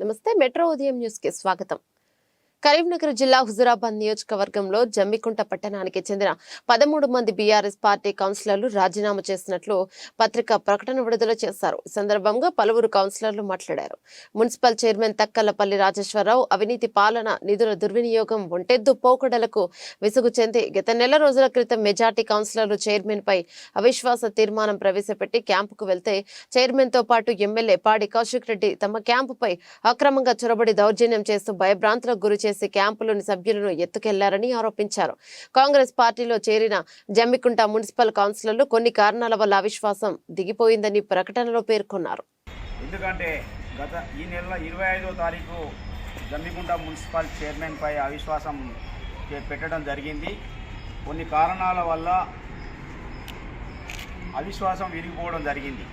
నమస్తే మెట్రో ఉదయం న్యూస్ కి స్వాగతం కరీంనగర్ జిల్లా హుజురాబాద్ నియోజకవర్గంలో జమ్మికుంట పట్టణానికి చెందిన పదమూడు మంది బీఆర్ఎస్ పార్టీ కౌన్సిలర్లు రాజీనామా చేసినట్లు పత్రిక ప్రకటన విడుదల చేశారు. ఈ సందర్భంగా పలువురు కౌన్సిలర్లు మాట్లాడారు. మున్సిపల్ చైర్మన్ తక్కలపల్లి రాజేశ్వరరావు అవినీతి పాలన నిధుల దుర్వినియోగం ఒంటెద్దు పోకడలకు విసుగు చెంది గత నెల రోజుల క్రితం మెజార్టీ కౌన్సిలర్లు చైర్మన్ పై అవిశ్వాస తీర్మానం ప్రవేశపెట్టి క్యాంపుకు వెళ్తే చైర్మన్తో పాటు ఎమ్మెల్యే పాడి కౌశిక్ రెడ్డి తమ క్యాంపుపై అక్రమంగా చొరబడి దౌర్జన్యం చేస్తూ భయభ్రాంతులకు గురి చేసి క్యాంపులోని సభ్యులను ఎత్తుకెళ్ళారని ఆరోపించారు. కాంగ్రెస్ పార్టీలో చేరిన జమ్మికుంట మున్సిపల్ కౌన్సిలర్లు కొన్ని కారణాల వల్ల అవిశ్వాసం దిగిపోయిందని ప్రకటనలో పేర్కొన్నారు. ఎందుకంటే గత ఈ నెల ఇరవై ఐదో తారీఖు జమ్మికుంట మున్సిపల్ చైర్మన్పై అవిశ్వాసం పెట్టడం జరిగింది. కొన్ని కారణాల వల్ల అవిశ్వాసం విరిగిపోవడం జరిగింది.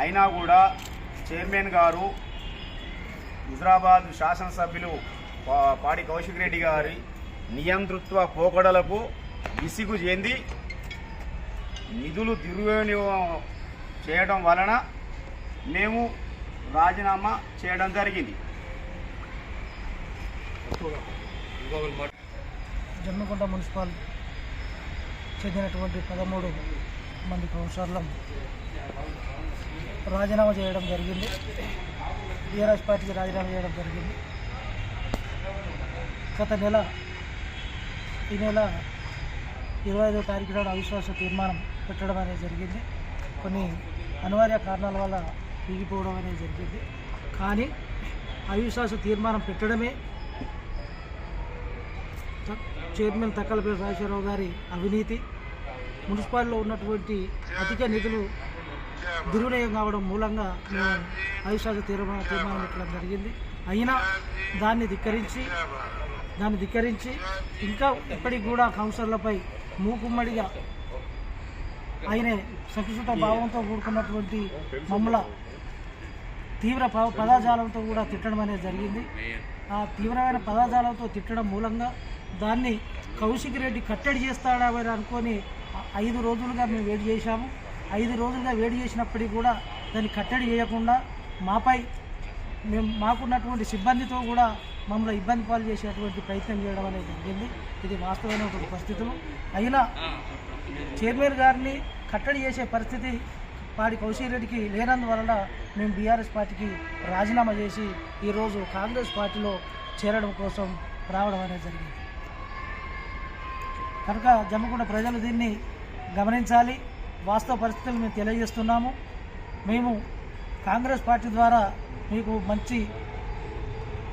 అయినా కూడా చైర్మన్ గారు హుజరాబాద్ శాసనసభ్యులు పాడి కౌశిక్ రెడ్డి గారి నియంతృత్వ పోకడలకు విసిగు చెంది నిధులు దుర్వినియోగం చేయడం వలన మేము రాజీనామా చేయడం జరిగింది. జమ్మికుంట మున్సిపల్ చెందినటువంటి పదమూడు మంది కౌన్సిలర్లం రాజీనామా చేయడం జరిగింది. టీఆర్ఎస్ పార్టీకి రాజీనామా చేయడం జరిగింది. గత నెల ఈ నెల ఇరవై ఐదో తారీఖు నాడు అవిశ్వాస తీర్మానం పెట్టడం అనేది జరిగింది. కొన్ని అనివార్య కారణాల వల్ల దిగిపోవడం అనేది జరిగింది. కానీ అవిశ్వాస తీర్మానం పెట్టడమే చైర్మన్ తక్కలపేట రాజశేఖరరావు గారి అవినీతి. మున్సిపాలిటీలో ఉన్నటువంటి అధిక నిధులు దుర్వినియోగం కావడం మూలంగా మేము అవిశ్వాస తీర్మానం తీర్మానం పెట్టడం జరిగింది. అయినా దాన్ని ధిక్కరించి దాన్ని ధిక్కరించి ఇంకా ఇప్పటికి కూడా కౌన్సిలర్లపై మూకుమ్మడిగా ఆయనే సంకుచిత భావంతో కూడుకున్నటువంటి మమ్మల తీవ్ర పదాజాలంతో కూడా తిట్టడం అనేది జరిగింది. ఆ తీవ్రమైన పదాజాలంతో తిట్టడం మూలంగా దాన్ని కౌశిక్ రెడ్డి కట్టడి చేస్తాడా అని అనుకొని ఐదు రోజులుగా మేము వేడి చేశాము. ఐదు రోజులుగా వేడి చేసినప్పటికీ కూడా దాన్ని కట్టడి చేయకుండా మాపై మేము మాకున్నటువంటి సిబ్బందితో కూడా మమ్మల్ని ఇబ్బంది పాలు చేసేటువంటి ప్రయత్నం చేయడం అనేది జరిగింది. ఇది వాస్తవమైనటువంటి పరిస్థితులు. అయినా చైర్మన్ గారిని కట్టడి చేసే పరిస్థితి పాడి కౌశిక్ రెడ్డికి లేనందువలన మేము బీఆర్ఎస్ పార్టీకి రాజీనామా చేసి ఈరోజు కాంగ్రెస్ పార్టీలో చేరడం కోసం రావడం అనేది జరిగింది. కనుక జమ్మకుండ ప్రజలు దీన్ని గమనించాలి. వాస్తవ పరిస్థితులు మేము తెలియజేస్తున్నాము. మేము కాంగ్రెస్ పార్టీ ద్వారా మీకు మంచి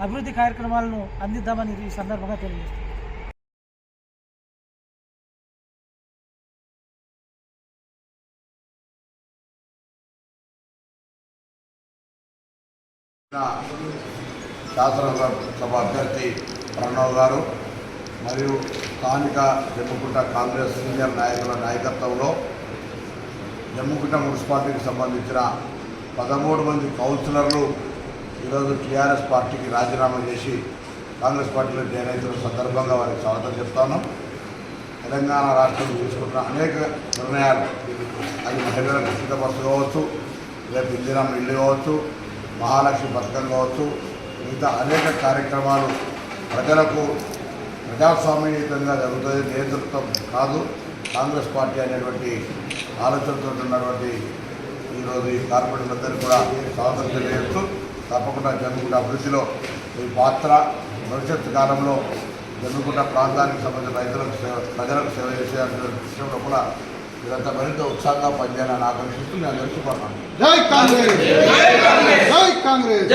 అభివృద్ధి కార్యక్రమాలను అందిద్దామని ఈ సందర్భంగా తెలియజేస్తుంది శాసనసభ అభ్యర్థి ప్రణవ్ గారు మరియు స్థానిక జమ్ముకుంట కాంగ్రెస్ సీనియర్ నాయకుల నాయకత్వంలో జమ్ముకుంట మున్సిపాలిటీకి సంబంధించిన పదమూడు మంది కౌన్సిలర్లు ఈరోజు టీఆర్ఎస్ పార్టీకి రాజీనామా చేసి కాంగ్రెస్ పార్టీలో జాయిన్ అవుతున్న సందర్భంగా వారికి స్వాగతం చెప్తాను. తెలంగాణ రాష్ట్రం తీసుకున్న అనేక నిర్ణయాలు అది మహిళలకు ఉచిత బస్సు కావచ్చు రేపు ఇందిరం ఇల్లు కావచ్చు మహాలక్ష్మి పథకం కావచ్చు మిగతా అనేక కార్యక్రమాలు ప్రజలకు ప్రజాస్వామ్యయుతంగా జరుగుతుంది నేతృత్వం కాదు కాంగ్రెస్ పార్టీ అనేటువంటి ఆలోచనతో ఉన్నటువంటి ఈరోజు ఈ కార్పొరేటర్లందరికీ కూడా స్వాతంత్రం తెలియజేస్తూ తప్పకుండా జరుగుతున్న అభివృద్ధిలో ఈ పాత్ర భవిష్యత్తు కాలంలో జరుగుతున్న ప్రాంతానికి సంబంధించిన రైతులకు సేవ ప్రజలకు సేవ చేసే విషయంలో కూడా ఇదంతా మరింత ఉత్సాహంగా పనిచేయాలని ఆకర్షిస్తూ నేను తెలుసుకున్నాను కాంగ్రెస్!